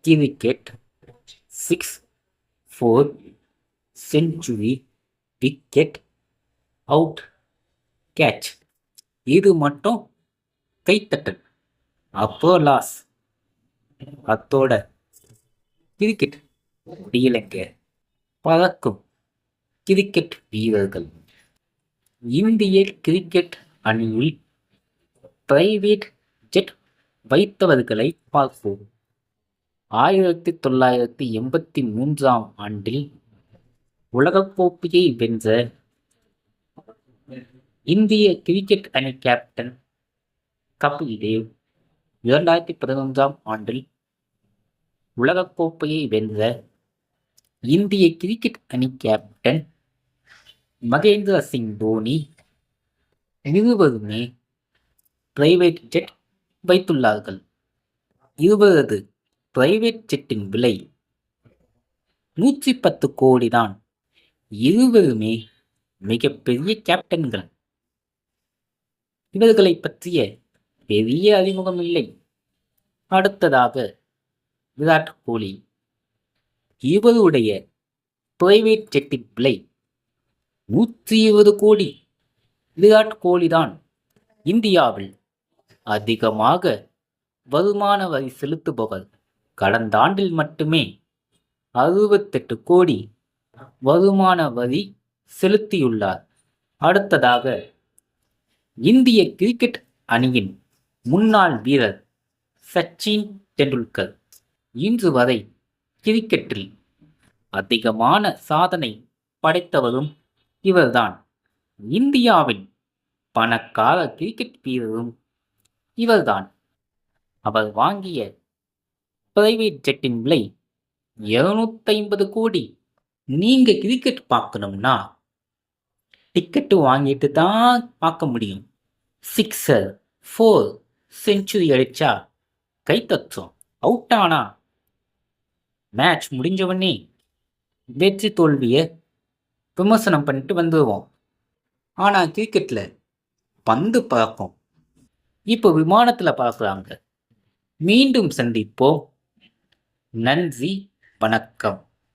Cricket six four century wicket out catch இது மட்டும் கைத்தட்டல். அப்போ லாஸ் அத்தோட கிரிக்கெட் இலங்கை. பறக்கும். கிரிக்கெட் வீரர்கள். இந்திய கிரிக்கெட் அணியில் பிரைவேட் ஜெட் வைத்தவர்களை பார்ப்போம். ஆயிரத்தி தொள்ளாயிரத்தி எண்பத்தி மூன்றாம் ஆண்டில் உலகக்கோப்பையை வென்ற இந்திய கிரிக்கெட் அணி கேப்டன் கபில் தேவ் இரண்டாயிரத்தி பதினொன்றாம் ஆண்டில் உலகக்கோப்பையை வென்ற இந்திய கிரிக்கெட் அணி கேப்டன் மகேந்திர சிங் தோனி இருவருமே பிரைவேட் ஜெட் வைத்துள்ளார்கள். இருவரது பிரைவேட் ஜெட்டின் விலை நூற்றி பத்து கோடி தான் இருவருமே மிகப்பெரிய கேப்டன்கள். இவர்களை பற்றிய பெரிய அறிமுகம் இல்லை. அடுத்ததாக விராட் கோலி. இவருடைய பிரைவேட் ஜெட்டின் விலை நூற்றி இருபது கோடி. விராட் கோலி தான் இந்தியாவில் அதிகமாக வருமான வரி செலுத்துபவர். கடந்த ஆண்டில் மட்டுமே அறுபத்தெட்டு கோடி வருமான வரி செலுத்தியுள்ளார். அடுத்ததாக இந்திய கிரிக்கெட் அணியின் முன்னாள் வீரர் சச்சின் டெண்டுல்கர் இன்று வரை கிரிக்கெட்டில் அதிகமான சாதனை படைத்தவரும் இவர்தான். இந்தியாவின் பணக்கார கிரிக்கெட் வீரரும் இவர்தான். அவர் வாங்கிய பிரைவேட் ஜெட்டின் விலை இருநூத்தைம்பது கோடி. நீங்க கிரிக்கெட் பார்க்கணும்னா டிக்கெட்டு வாங்கிட்டு தான் பார்க்க முடியும். சிக்ஸர் ஃபோர் செஞ்சுரி அடிச்சா கைத்தத்தும் அவுட் ஆனா மேட்ச் முடிஞ்சவனே வெற்றி தோல்வியை விமர்சனம் பண்ணிட்டு வந்துடுவோம் ஆனால் கிரிக்கெட்டில் பந்து பறக்கும். இப்போ விமானத்தில் பறக்குறாங்க. மீண்டும் சந்திப்போம். நன்றி வணக்கம்.